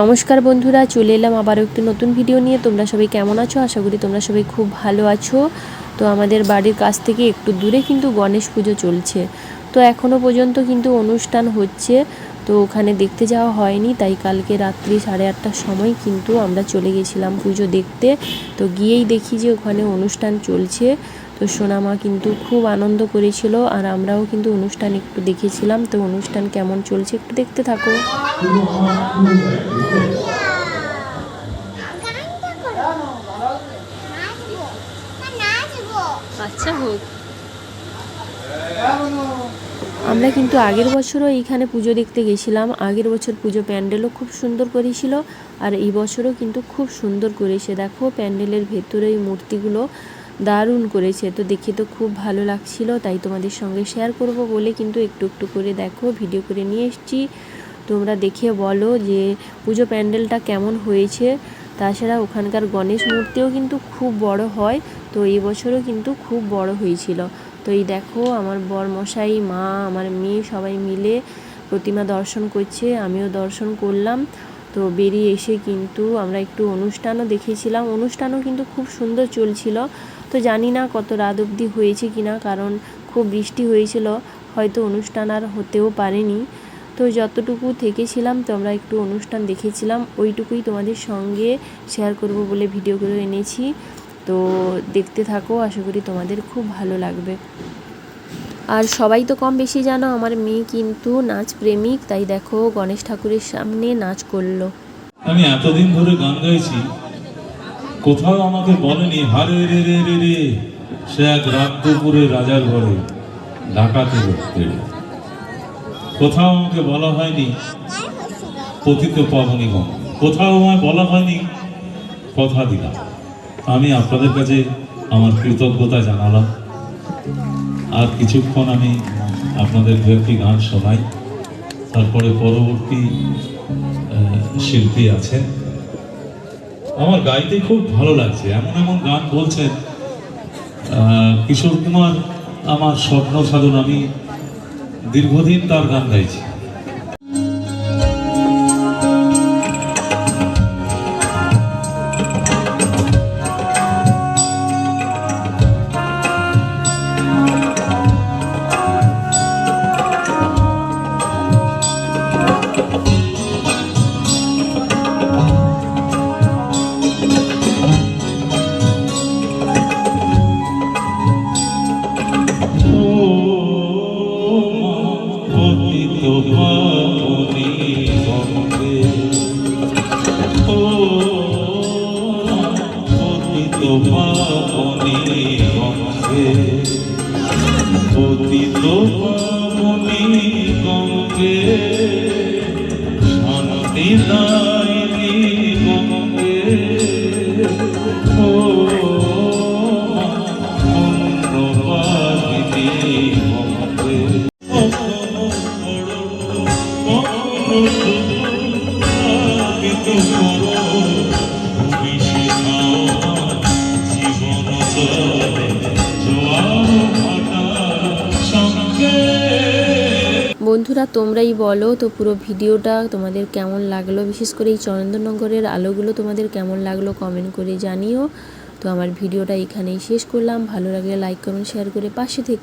নমস্কার বন্ধুরা, চলে এলাম আবারও একটি নতুন ভিডিও নিয়ে। তোমরা সবাই কেমন আছো? আশা করি তোমরা সবাই খুব ভালো আছো। তো আমাদের বাড়ির কাছ থেকে একটু দূরে কিন্তু গণেশ পুজো চলছে। তো এখনও পর্যন্ত কিন্তু অনুষ্ঠান হচ্ছে। তো ওখানে দেখতে যাওয়া হয়নি, তাই কালকে রাত্রি সাড়ে আটটার সময় কিন্তু আমরা চলে গেছিলাম পুজো দেখতে। তো গিয়েই দেখি যে ওখানে অনুষ্ঠান চলছে। তো সোনামা কিন্তু খুব আনন্দ করেছিল আর আমরাও কিন্তু অনুষ্ঠান একটু দেখেছিলাম। তো অনুষ্ঠান কেমন চলছে একটু দেখতে থাকো। আচ্ছা হোক। আমরা কিন্তু আগের বছরও এইখানে পুজো দেখতে গেছিলাম। আগের বছর পুজো প্যান্ডেলও খুব সুন্দর করেছিল আর এই বছরও কিন্তু খুব সুন্দর করেছে। দেখো প্যান্ডেলের ভেতরে এই মূর্তিগুলো দারুণ করেছে। তো দেখে তো খুব ভালো লাগছিল, তাই তোমাদের সঙ্গে শেয়ার করব বলে কিন্তু একটু একটু করে দেখো ভিডিও করে নিয়ে এসেছি। তোমরা দেখে বলো যে পুজো প্যান্ডেলটা কেমন হয়েছে। তাছাড়া ওখানকার গণেশ মূর্তিও কিন্তু খুব বড় হয়, তো এই বছরও কিন্তু খুব বড় হয়েছিল। তো এই দেখো, আমার বরমশাই, মা, আমার মেয়ে সবাই মিলে প্রতিমা দর্শন করছে, আমিও দর্শন করলাম। তো বেরিয়ে এসে কিন্তু আমরা একটু অনুষ্ঠানও দেখেছিলাম। অনুষ্ঠানও কিন্তু খুব সুন্দর চলছিল। তো জানি না কত রাত অবধি হয়েছে কিনা, কারণ খুব বৃষ্টি হয়েছিল। হয়তো অনুষ্ঠান আর হতেও পারেনি। তো যতটুকু থেকেছিলাম, তো আমরা একটু অনুষ্ঠান দেখেছিলাম। ওইটুকুই তোমাদের সঙ্গে শেয়ার করব বলে ভিডিও করে এনেছি। তো দেখতে থাকো, আশা করি তোমাদের খুব ভালো লাগবে। আর সবাই তো কম বেশি জানো, আমার মেয়ে কিন্তু নাচ প্রেমিক, তাই দেখো গণেশ ঠাকুরের সামনে নাচ করল। আমি এতদিন ধরে গান গাইছি, কোথাও আমাকে বলেনি, হারে রে রে রে রে, সে এক রাত দুপুরে রাজার ঘরে ডাকাতে পেরে কোথাও আমাকে বলা হয়নি, পতিত পাবনিগণ কোথাও আমায় বলা হয়নি, কথা দিলাম। আমি আপনাদের কাছে আমার কৃতজ্ঞতা জানালাম। আর কিছুক্ষণ আমি আপনাদের একটি গান শোনাই। তারপরে পরবর্তী শিল্পী আছেন। আমার গাইতে খুব ভালো লাগছে। এমন এমন গান বলছেন কিশোর কুমার, আমার স্বপ্ন সাধন আমি দীর্ঘদিন তার গান গাইছি। পতিত পাবনি পতিত বন্ধুরা, তোমরাই বলো তো পুরো ভিডিওটা তোমাদের কেমন লাগল? বিশেষ করে এই চন্দননগরের আলোগুলো তোমাদের কেমন লাগল কমেন্ট করে জানিও। তো আমার ভিডিওটা এখানেই শেষ করলাম। ভালো লাগলে লাইক কমেন্ট শেয়ার করে পাশে থেকে